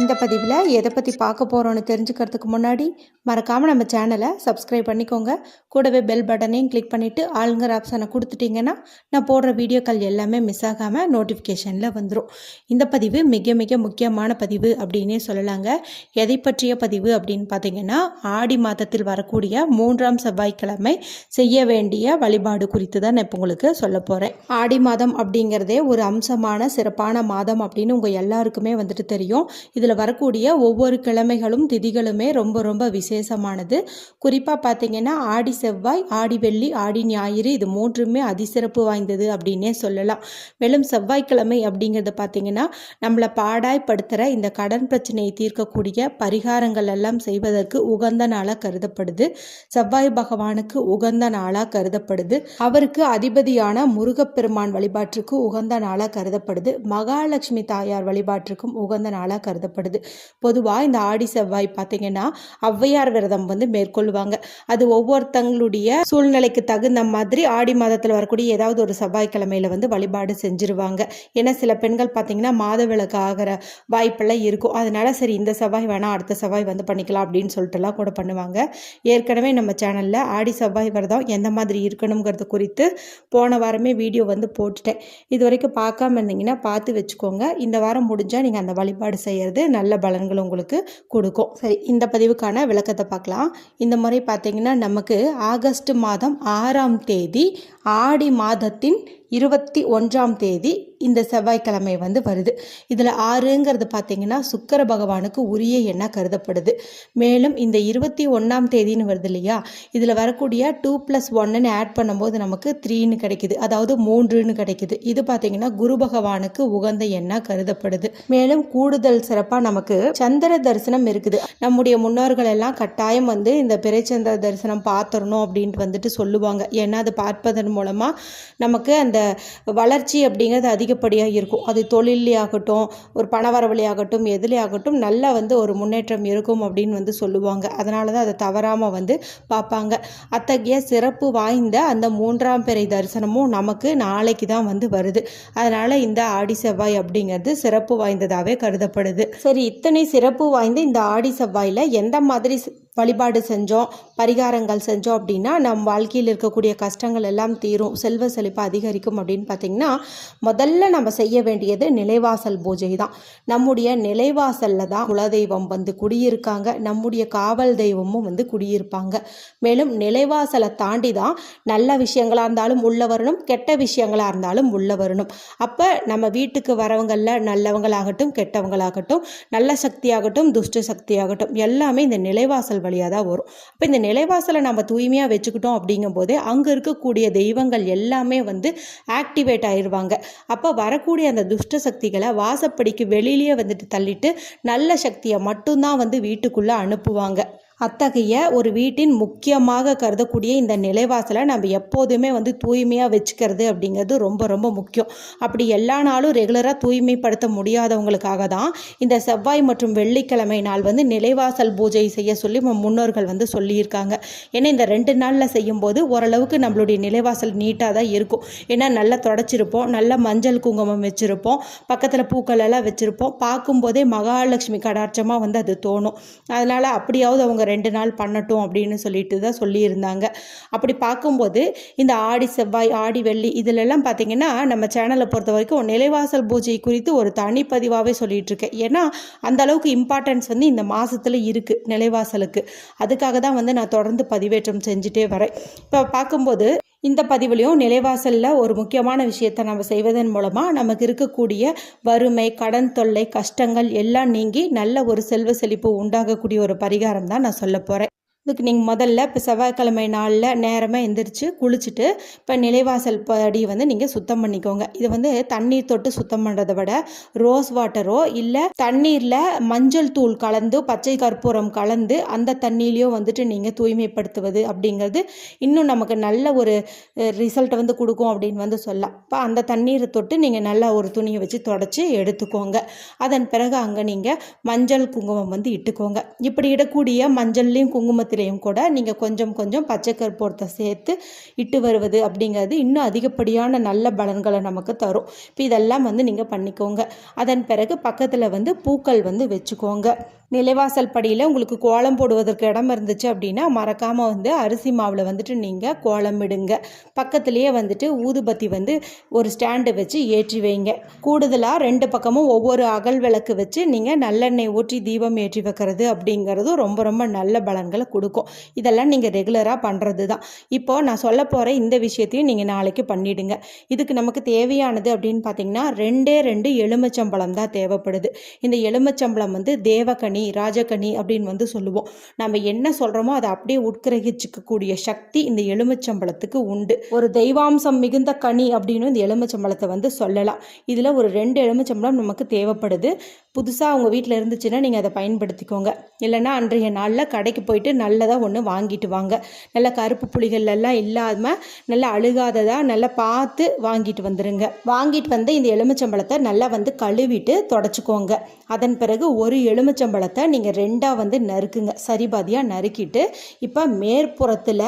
இந்த பதிவில் எதை பற்றி பார்க்க போகிறோன்னு தெரிஞ்சுக்கிறதுக்கு முன்னாடி மறக்காமல் நம்ம சேனலை சப்ஸ்கிரைப் பண்ணிக்கோங்க. கூடவே பெல் பட்டனையும் கிளிக் பண்ணிவிட்டு ஆளுங்கிற ஆப்ஷனை கொடுத்துட்டிங்கன்னா நான் போடுற வீடியோக்கள் எல்லாமே மிஸ் ஆகாமல் நோட்டிஃபிகேஷனில் வந்துடும் இந்த பதிவு மிக மிக முக்கியமான பதிவு அப்படின்னே சொல்லலாங்க. எதை பற்றிய பதிவு அப்படின்னு பார்த்தீங்கன்னா ஆடி மாதத்தில் வரக்கூடிய மூன்றாம் செவ்வாய்க்கிழமை செய்ய வேண்டிய வழிபாடு குறித்து தான் நான் இப்போ உங்களுக்கு சொல்ல போகிறேன் ஆடி மாதம் அப்படிங்கிறதே ஒரு அம்சமான சிறப்பான மாதம் அப்படின்னு உங்கள் எல்லாருக்குமே வந்துட்டு தெரியும். இதில் வரக்கூடிய ஒவ்வொரு கிழமைகளும் திதிகளுமே ரொம்ப ரொம்ப விசேஷமானது. குறிப்பாக பார்த்தீங்கன்னா ஆடி செவ்வாய் ஆடி வெள்ளி ஆடி ஞாயிறு இது மூன்றுமே அதிசிறப்பு வாய்ந்தது அப்படின்னே சொல்லலாம். மேலும் செவ்வாய்க்கிழமை அப்படிங்கிறத பார்த்தீங்கன்னா நம்மளை பாடாய்படுத்துகிற இந்த கடன் பிரச்சனையை தீர்க்கக்கூடிய பரிகாரங்கள் எல்லாம் செய்வதற்கு உகந்த நாளாக கருதப்படுது. செவ்வாய் பகவானுக்கு உகந்த நாளாக கருதப்படுது. அவருக்கு அதிபதியான முருகப்பெருமான் வழிபாட்டிற்கு உகந்த நாளாக கருதப்படுது. மகாலட்சுமி தாயார் வழிபாட்டிற்கும் உகந்த நாளாக கருதப்படுது. பொதுவாக இந்த ஆடி செவ்வாய் பார்த்தீங்கன்னா ஔவையார் விரதம் வந்து மேற்கொள்வாங்க. அது ஒவ்வொருத்தங்களுடைய சூழ்நிலைக்கு தகுந்த மாதிரி ஆடி மாதத்தில் வரக்கூடிய ஏதாவது ஒரு செவ்வாய்க்கிழமையில வந்து வழிபாடு செஞ்சுருவாங்க. ஏன்னா சில பெண்கள் பார்த்தீங்கன்னா மாதவிளக்கு ஆகிற வாய்ப்பெல்லாம் இருக்கும். அதனால சரி இந்த செவ்வாய் வேணாம் அடுத்த செவ்வாய் வந்து பண்ணிக்கலாம் அப்படின்னு சொல்லிட்டுலாம் கூட பண்ணுவாங்க. ஏற்கனவே நம்ம சேனலில் ஆடி செவ்வாய் விரதம் எந்த மாதிரி இருக்கணுங்கிறது குறித்து போன வாரமே வீடியோ வந்து போட்டுட்டேன். இது வரைக்கும் பார்க்காம இருந்தீங்கன்னா பார்த்து வச்சுக்கோங்க. இந்த வாரம் முடிஞ்சால் நீங்கள் அந்த வழிபாடு செய்கிறது நல்ல பலன்கள் உங்களுக்கு கொடுக்கும். சரி இந்த பதிவுக்கான விளக்கத்தை பார்க்கலாம். இந்த முறை பார்த்தீங்கன்னா நமக்கு ஆகஸ்ட் மாதம் ஆறாம் தேதி ஆடி மாதத்தின் இருபத்தி ஒன்றாம் தேதி இந்த செவ்வாய்க்கிழமை வந்து வருது. இதில் ஆறுங்கிறது பார்த்தீங்கன்னா சுக்கர பகவானுக்கு உரிய எண்ண கருதப்படுது. மேலும் இந்த இருபத்தி ஒன்றாம் தேதின்னு வருது இல்லையா? இதில் வரக்கூடிய டூ ப்ளஸ் ஒன்னு ஆட் பண்ணும்போது நமக்கு த்ரீன்னு கிடைக்குது. அதாவது மூன்றுன்னு கிடைக்குது. இது பார்த்தீங்கன்னா குரு பகவானுக்கு உகந்த எண்ணா கருதப்படுது. மேலும் கூடுதல் சிறப்பாக நமக்கு சந்திர தரிசனம் இருக்குது. நம்முடைய முன்னோர்கள் எல்லாம் கட்டாயம் வந்து இந்த பிறைச்சந்திர தரிசனம் பார்த்துடணும் அப்படின்ட்டு வந்துட்டு சொல்லுவாங்க. ஏன்னா அது பார்ப்பதன் மூலமாக நமக்கு அந்த வளர்ச்சி அப்படிங்கிறது அதிகப்படியாக இருக்கும். அது தொழிலையாகட்டும் ஒரு பணவரவழி ஆகட்டும் எதுலே நல்லா வந்து ஒரு முன்னேற்றம் இருக்கும் அப்படின்னு வந்து சொல்லுவாங்க. அதனால தான் அதை தவறாமல் வந்து பார்ப்பாங்க. அத்தகைய சிறப்பு வாய்ந்த அந்த மூன்றாம் பிறை தரிசனமும் நமக்கு நாளைக்கு தான் வந்து வருது. அதனால் இந்த ஆடி செவ்வாய் அப்படிங்கிறது சிறப்பு வாய்ந்ததாகவே கருதப்படுது. சரி இத்தனை சிறப்பு வாய்ந்த இந்த ஆடி செவ்வாயில் எந்த மாதிரி வழிபாடு செஞ்சோம் பரிகாரங்கள் செஞ்சோம் அப்படின்னா நம் வாழ்க்கையில் இருக்கக்கூடிய கஷ்டங்கள் எல்லாம் தீரும் செல்வ செழிப்பு அதிகரிக்கும் அப்படின்னு பார்த்தீங்கன்னா முதல்ல நம்ம செய்ய வேண்டியது நிலைவாசல் பூஜை தான். நம்முடைய நிலைவாசலில் தான் குலதெய்வம் வந்து குடியிருக்காங்க நம்முடைய காவல் தெய்வமும் வந்து குடியிருப்பாங்க. மேலும் நிலைவாசலை தாண்டி தான் நல்ல விஷயங்களாக இருந்தாலும் உள்ள வரணும் கெட்ட விஷயங்களாக இருந்தாலும் உள்ள வரணும். அப்போ நம்ம வீட்டுக்கு வரவங்களில் நல்லவங்களாகட்டும் கெட்டவங்களாகட்டும் நல்ல சக்தியாகட்டும் துஷ்ட சக்தியாகட்டும் எல்லாமே இந்த நிலைவாசல் வழியாக தான் வரும். அப்போ இந்த நிலைவாசலை நம்ம தூய்மையாக வச்சுக்கிட்டோம் அப்படிங்கும்போது அங்கே இருக்கக்கூடிய தெய்வங்கள் எல்லாமே வந்து ஆக்டிவேட் ஆயிடுவாங்க அப்போ வரக்கூடிய அந்த துஷ்ட சக்திகளை வாசப்படிக்கு வெளியிலேயே வந்துட்டு தள்ளிட்டு நல்ல சக்தியை மட்டும்தான் வந்து வீட்டுக்குள்ளே அனுப்புவாங்க. அத்தகைய ஒரு வீட்டின் முக்கியமாக கருதக்கூடிய இந்த நிலைவாசலை நம்ம எப்போதுமே வந்து தூய்மையாக வச்சுக்கிறது அப்படிங்கிறது ரொம்ப ரொம்ப முக்கியம். அப்படி எல்லா நாளும் ரெகுலராக தூய்மைப்படுத்த முடியாதவங்களுக்காக தான் இந்த செவ்வாய் மற்றும் வெள்ளிக்கிழமை நாள் வந்து நிலைவாசல் பூஜை செய்ய சொல்லி நம்ம முன்னோர்கள் வந்து சொல்லியிருக்காங்க. ஏன்னா இந்த ரெண்டு நாளில் செய்யும்போது ஓரளவுக்கு நம்மளுடைய நிலைவாசல் நீட்டாக தான் இருக்கும். ஏன்னா நல்லா தொடச்சிருப்போம் நல்ல மஞ்சள் குங்குமம் வச்சுருப்போம் பக்கத்தில் பூக்கள் எல்லாம் வச்சுருப்போம். பார்க்கும்போதே மகாலட்சுமி கடாட்சமாக வந்து அது தோணும். அதனால் அப்படியாவது அவங்க ரெண்டு நாள் பண்ணட்டும் அப்படின்னு சொல்லிட்டு தான் சொல்லியிருந்தாங்க. அப்படி பார்க்கும்போது இந்த ஆடி செவ்வாய் ஆடி வெள்ளி இதிலெல்லாம் பார்த்தீங்கன்னா நம்ம சேனலை பொறுத்த வரைக்கும் நிலைவாசல் பூஜை குறித்து ஒரு தனிப்பதிவாகவே சொல்லிகிட்டு இருக்கேன் ஏன்னா அந்த அளவுக்கு இம்பார்ட்டன்ஸ் வந்து இந்த மாதத்தில் இருக்குது நிலைவாசலுக்கு. அதுக்காக தான் வந்து நான் தொடர்ந்து பதிவேற்றம் செஞ்சுட்டே வரேன். இப்போ பார்க்கும்போது இந்த பதிவுலையும் நிலைவாசலில் ஒரு முக்கியமான விஷயத்தை நம்ம செய்வதன் மூலமாக நமக்கு இருக்கக்கூடிய வறுமை கடன் தொல்லை கஷ்டங்கள் எல்லாம் நீங்கி நல்ல ஒரு செல்வ செழிப்பு உண்டாகக்கூடிய ஒரு பரிகாரம் தான் நான் சொல்ல போகிறேன் இதுக்கு நீங்கள் முதல்ல இப்போ செவ்வாய்க்கிழமை நாளில் நேரமாக எந்திரிச்சு குளிச்சுட்டு இப்போ நிலைவாசல் படி வந்து நீங்கள் சுத்தம் பண்ணிக்கோங்க. இது வந்து தண்ணீர் தொட்டு சுத்தம் பண்ணுறதை விட ரோஸ் வாட்டரோ இல்லை தண்ணீரில் மஞ்சள் தூள் கலந்து பச்சை கற்பூரம் கலந்து அந்த தண்ணியிலையோ வந்துட்டு நீங்கள் தூய்மைப்படுத்துவது அப்படிங்கிறது இன்னும் நமக்கு நல்ல ஒரு ரிசல்ட்டை வந்து கொடுக்கும் அப்படின்னு வந்து சொல்லலாம். இப்போ அந்த தண்ணீரை தொட்டு நீங்கள் நல்லா ஒரு துணியை வச்சு தொடச்சி எடுத்துக்கோங்க. அதன் பிறகு அங்கே நீங்கள் மஞ்சள் குங்குமம் வந்து இட்டுக்கோங்க. இப்படி இடக்கூடிய மஞ்சள்லேயும் குங்குமத்தையும் கற்பூரத்திலையும் கூட நீங்கள் கொஞ்சம் கொஞ்சம் பச்சை கற்பூரத்தை சேர்த்து இட்டு வருவது அப்படிங்கிறது இன்னும் அதிகப்படியான நல்ல பலன்களை நமக்கு தரும். இப்போ இதெல்லாம் வந்து நீங்கள் பண்ணிக்கோங்க. அதன் பிறகு பக்கத்தில் வந்து பூக்கள் வந்து வச்சுக்கோங்க. நிலைவாசல் படியில் உங்களுக்கு கோலம் போடுவதற்கு இடம் இருந்துச்சு அப்படின்னா மறக்காமல் வந்து அரிசி மாவில் வந்துட்டு நீங்கள் கோலம் இடுங்க. பக்கத்துலேயே வந்துட்டு ஊதுபத்தி வந்து ஒரு ஸ்டாண்டு வச்சு ஏற்றி வைங்க. கூடுதலாக ரெண்டு பக்கமும் ஒவ்வொரு அகல் விளக்கு வச்சு நீங்கள் நல்லெண்ணெய் ஊற்றி தீபம் ஏற்றி வைக்கிறது அப்படிங்கிறதும் ரொம்ப ரொம்ப நல்ல பலன்களை கொடுக்கும். இதெல்லாம் நீங்கள் ரெகுலராக பண்ணுறது தான் இப்போது நான் சொல்ல போகிற இந்த விஷயத்தையும் நீங்கள் நாளைக்கு பண்ணிவிடுங்க இதுக்கு நமக்கு தேவையானது அப்படின்னு பார்த்தீங்கன்னா ரெண்டே ரெண்டு எலுமிச்சம்பழம் தான் தேவைப்படுது. இந்த எலுமிச்சம்பழம் வந்து தேவகனி ராஜகனி அப்படின்னு வந்து சொல்லுவோம். நம்ம என்ன சொல்கிறோமோ அதை அப்படியே உட்கிரகிச்சிக்கக்கூடிய சக்தி இந்த எலுமிச்சம்பழத்துக்கு உண்டு. ஒரு தெய்வாம்சம் மிகுந்த கனி அப்படின்னு இந்த எலுமிச்சம்பழத்தை வந்து சொல்லலாம். இதில் ஒரு ரெண்டு எலுமிச்சம்பழம் நமக்கு தேவைப்படுது. புதுசாக உங்கள் வீட்டில் இருந்துச்சுன்னா நீங்கள் அதை பயன்படுத்திக்கோங்க. இல்லைன்னா அன்றைய நாளில் கடைக்கு போயிட்டு நல்லதாக ஒன்று வாங்கிட்டு வாங்க. நல்ல கருப்பு புளிகள்லாம் இல்லாமல் நல்லா அழுகாததாக நல்லா பார்த்து வாங்கிட்டு வந்துடுங்க வாங்கிட்டு வந்து இந்த எலுமிச்சம்பழத்தை நல்லா வந்து கழுவிட்டு தொடச்சிக்கோங்க. அதன் பிறகு ஒரு எலுமிச்சம்பழத்தை நீங்கள் ரெண்டாக வந்து நறுக்குங்க. சரிபாதியாக நறுக்கிட்டு இப்போ மேற்புறத்தில்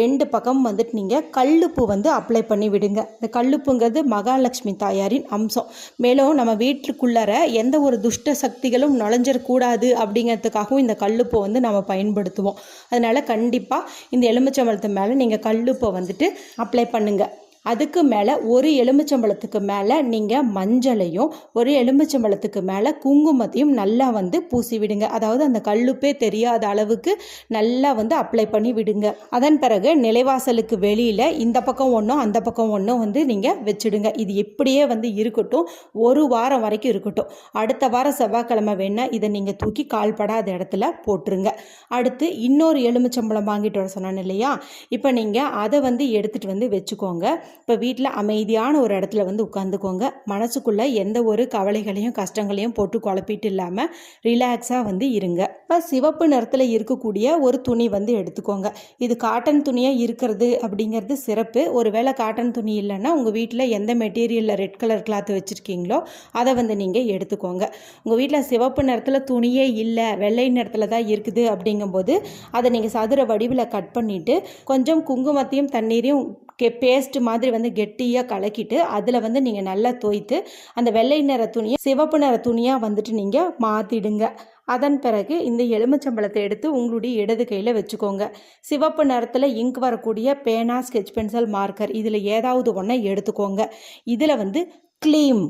ரெண்டு பக்கம் வந்துட்டு நீங்கள் கல்லுப்பு வந்து அப்ளை பண்ணி விடுங்க. இந்த கல்லுப்புங்கிறது மகாலட்சுமி தாயாரின் அம்சம். மேலும் நம்ம வீட்டுக்குள்ளார எந்த ஒரு துஷ்ட சக்திகளும் நுழைஞ்சிடக்கூடாது அப்படிங்கிறதுக்காகவும் இந்த கல்லுப்பை வந்து நம்ம பயன்படுத்துவோம். அதனால் கண்டிப்பாக இந்த எலுமிச்சம்பழத்து மேலே நீங்கள் கல்லுப்பை வந்துட்டு அப்ளை பண்ணுங்கள் அதுக்கு மேலே ஒரு எலுமிச்சம்பழத்துக்கு மேலே நீங்கள் மஞ்சளையும் ஒரு எலுமிச்சம்பழத்துக்கு மேலே குங்குமத்தையும் நல்லா வந்து பூசி விடுங்க. அதாவது அந்த கல்லுப்பே தெரியாத அளவுக்கு நல்லா வந்து அப்ளை பண்ணி விடுங்க. அதன் பிறகு நிலைவாசலுக்கு வெளியில் இந்த பக்கம் ஒன்றும் அந்த பக்கம் ஒன்றும் வந்து நீங்கள் வச்சுடுங்க. இது எப்படியே வந்து இருக்கட்டும். ஒரு வாரம் வரைக்கும் இருக்கட்டும். அடுத்த வாரம் செவ்வாய்க்கிழமை வேணால் இதை நீங்கள் தூக்கி கால்படாத இடத்துல போட்டுருங்க. அடுத்து இன்னொரு எலுமிச்சம்பழம் வாங்கிட்டு வர சொன்னேன் இல்லையா? இப்போ நீங்கள் அதை வந்து எடுத்துகிட்டு வந்து வச்சுக்கோங்க. இப்போ வீட்டில் அமைதியான ஒரு இடத்துல வந்து உட்காந்துக்கோங்க. மனசுக்குள்ளே எந்த ஒரு கவலைகளையும் கஷ்டங்களையும் போட்டு குழப்பிட்டு இல்லாமல் ரிலாக்ஸாக வந்து இருங்க. இப்போ சிவப்பு நிறத்தில் இருக்கக்கூடிய ஒரு துணி வந்து எடுத்துக்கோங்க. இது காட்டன் துணியாக இருக்கிறது அப்படிங்கிறது சிறப்பு. ஒருவேளை காட்டன் துணி இல்லைன்னா உங்கள் வீட்டில் எந்த மெட்டீரியலில் ரெட் கலர் கிளாத் வச்சுருக்கீங்களோ அதை வந்து நீங்கள் எடுத்துக்கோங்க. உங்கள் வீட்டில் சிவப்பு நிறத்தில் துணியே இல்லை வெள்ளை நிறத்தில் தான் இருக்குது அப்படிங்கும்போது அதை நீங்கள் சதுர வடிவில் கட் பண்ணிவிட்டு கொஞ்சம் குங்குமத்தையும் தண்ணீரையும் கெ பேஸ்ட் மாதிரி வந்து கெட்டியாக கலக்கிட்டு அதில் வந்து நீங்கள் நல்லா தோய்த்து அந்த வெள்ளை நிற துணியை சிவப்பு நிற துணியாக வந்துட்டு நீங்கள் மாற்றிடுங்க அதன் பிறகு இந்த எலுமிச்சம்பழத்தை எடுத்து உங்களுடைய இடது கையில் வச்சுக்கோங்க. சிவப்பு நிறத்தில் இங்க் வரக்கூடிய பேனா ஸ்கெட்ச் பென்சில் மார்க்கர் இதில் ஏதாவது ஒன்றை எடுத்துக்கோங்க. இதில் வந்து க்ளீம்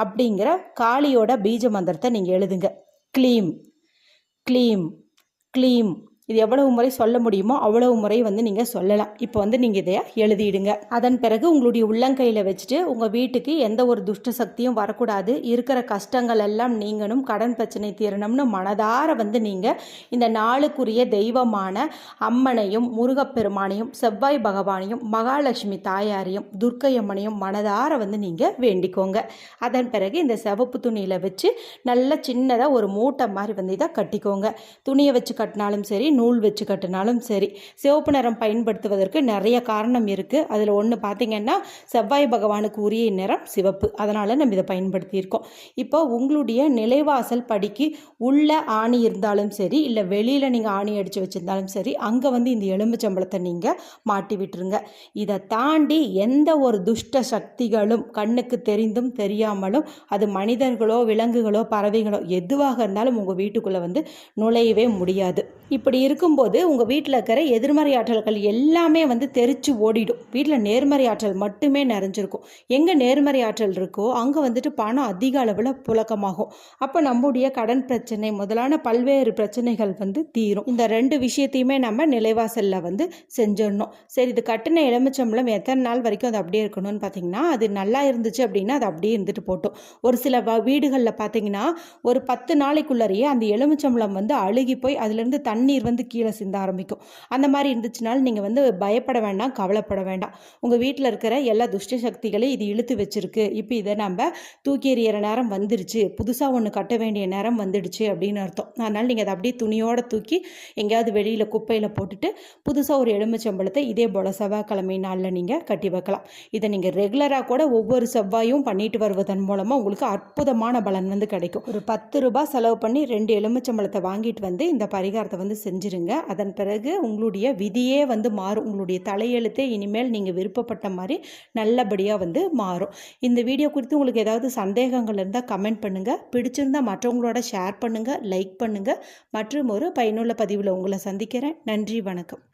அப்படிங்கிற காளியோட பீஜ மந்திரத்தை நீங்கள் எழுதுங்க. க்ளீம் க்ளீம் க்ளீம். இது எவ்வளவு முறை சொல்ல முடியுமோ அவ்வளவு முறை வந்து நீங்கள் சொல்லலாம். இப்போ வந்து நீங்கள் இதை எழுதிடுங்க. அதன் பிறகு உங்களுடைய உள்ளங்கையில் வச்சுட்டு உங்கள் வீட்டுக்கு எந்த ஒரு துஷ்ட சக்தியும் வரக்கூடாது. இருக்கிற கஷ்டங்கள் எல்லாம் நீங்கணும். கடன் பிரச்சனை தீரணும்னு மனதார வந்து நீங்கள் இந்த நாளுக்குரிய தெய்வமான அம்மனையும் முருகப்பெருமானையும் செவ்வாய் பகவானையும் மகாலட்சுமி தாயாரையும் துர்க்கை அம்மனையும் மனதார வந்து நீங்கள் வேண்டிக்கோங்க. அதன் பிறகு இந்த சிவப்பு துணியில் வச்சு நல்ல சின்னதாக ஒரு மூட்டை மாதிரி வந்து இதை கட்டிக்கோங்க. துணியை வச்சு கட்டினாலும் சரி நூல் வச்சு கட்டினாலும் சரி சிவப்பு நிறம் பயன்படுத்துவதற்கு நிறைய காரணம் இருக்குது அதில் ஒன்று பார்த்தீங்கன்னா செவ்வாய் பகவானுக்கு உரிய நிறம் சிவப்பு. அதனால் நம்ம இதை பயன்படுத்தியிருக்கோம். இப்போ உங்களுடைய நிலைவாசல் படிக்கு உள்ள ஆணி இருந்தாலும் சரி இல்லை வெளியில் நீங்கள் ஆணி அடித்து வச்சுருந்தாலும் சரி அங்கே வந்து இந்த எலும்புச்சம்பளத்தை நீங்கள் மாட்டி விட்டுருங்க. இதை தாண்டி எந்த ஒரு துஷ்ட சக்திகளும் கண்ணுக்கு தெரிந்தும் தெரியாமலும் அது மனிதர்களோ விலங்குகளோ பறவைகளோ எதுவாக இருந்தாலும் உங்கள் வீட்டுக்குள்ளே வந்து நுழையவே முடியாது. இப்படி இருக்கும்போது உங்கள் வீட்டில் இருக்கிற எதிர்மறை ஆற்றல்கள் எல்லாமே வந்து தெரிச்சு ஓடிடும். வீட்டில் நேர்மறை ஆற்றல் மட்டுமே நிறைஞ்சிருக்கும். எங்கே நேர்மறை ஆற்றல் இருக்கோ அங்கே வந்துட்டு பணம் அதிக அளவில் புழக்கமாகும். அப்போ நம்முடைய கடன் பிரச்சனை முதலான பல்வேறு பிரச்சனைகள் வந்து தீரும். இந்த ரெண்டு விஷயத்தையுமே நம்ம நிலைவாசலில் வந்து செஞ்சிடணும். சரி இது கட்டின எலுமிச்சம்பளம் எத்தனை நாள் வரைக்கும் அது அப்படியே இருக்கணும்னு பார்த்தீங்கன்னா அது நல்லா இருந்துச்சு அப்படின்னா அது அப்படியே இருந்துட்டு போட்டோம். ஒரு சில வீடுகளில் பார்த்தீங்கன்னா ஒரு பத்து நாளைக்குள்ளேயே அந்த எலுமிச்சம்பளம் வந்து அழுகி போய் அதுலேருந்து தண்ணீர் வந்து கீழே சிந்த ஆரம்பிக்கும். அந்த மாதிரி இருந்துச்சுனாலும் நீங்கள் வந்து பயப்பட வேண்டாம் கவலைப்பட வேண்டாம். உங்கள் வீட்டில் இருக்கிற எல்லா துஷ்ட சக்திகளையும் இது இழுத்து வச்சிருக்கு. இப்போ இதை நம்ம தூக்கி எறிகிற நேரம் வந்துடுச்சு புதுசாக ஒன்று கட்ட வேண்டிய நேரம் வந்துடுச்சு அப்படின்னு அர்த்தம். அதனால் நீங்கள் அதை அப்படியே துணியோடு தூக்கி எங்கேயாவது வெளியில் குப்பையில் போட்டுட்டு புதுசாக ஒரு எலுமிச்சம்பழத்தை இதே போல் செவ்வாய்க்கிழமை நாளில் நீங்கள் கட்டி வைக்கலாம். இதை நீங்கள் ரெகுலராக கூட ஒவ்வொரு செவ்வாயும் பண்ணிட்டு வருவதன் மூலமாக உங்களுக்கு அற்புதமான பலன் வந்து கிடைக்கும். ஒரு பத்து ரூபாய் செலவு பண்ணி ரெண்டு எலுமிச்சம்பழத்தை வாங்கிட்டு வந்து இந்த பரிகாரத்தை வந்து செஞ்சு செஞ்சுருங்க அதன் பிறகு உங்களுடைய விதியே வந்து மாறும். உங்களுடைய தலையெழுத்தே இனிமேல் நீங்கள் விருப்பப்பட்ட மாதிரி நல்லபடியாக வந்து மாறும். இந்த வீடியோ குறித்து உங்களுக்கு ஏதாவது சந்தேகங்கள் இருந்தால் கமெண்ட் பண்ணுங்கள் பிடிச்சிருந்தால் மற்றவங்களோட ஷேர் பண்ணுங்கள் லைக் பண்ணுங்கள் மற்றும் ஒரு பயனுள்ள பதிவில் உங்களை சந்திக்கிறேன். நன்றி வணக்கம்.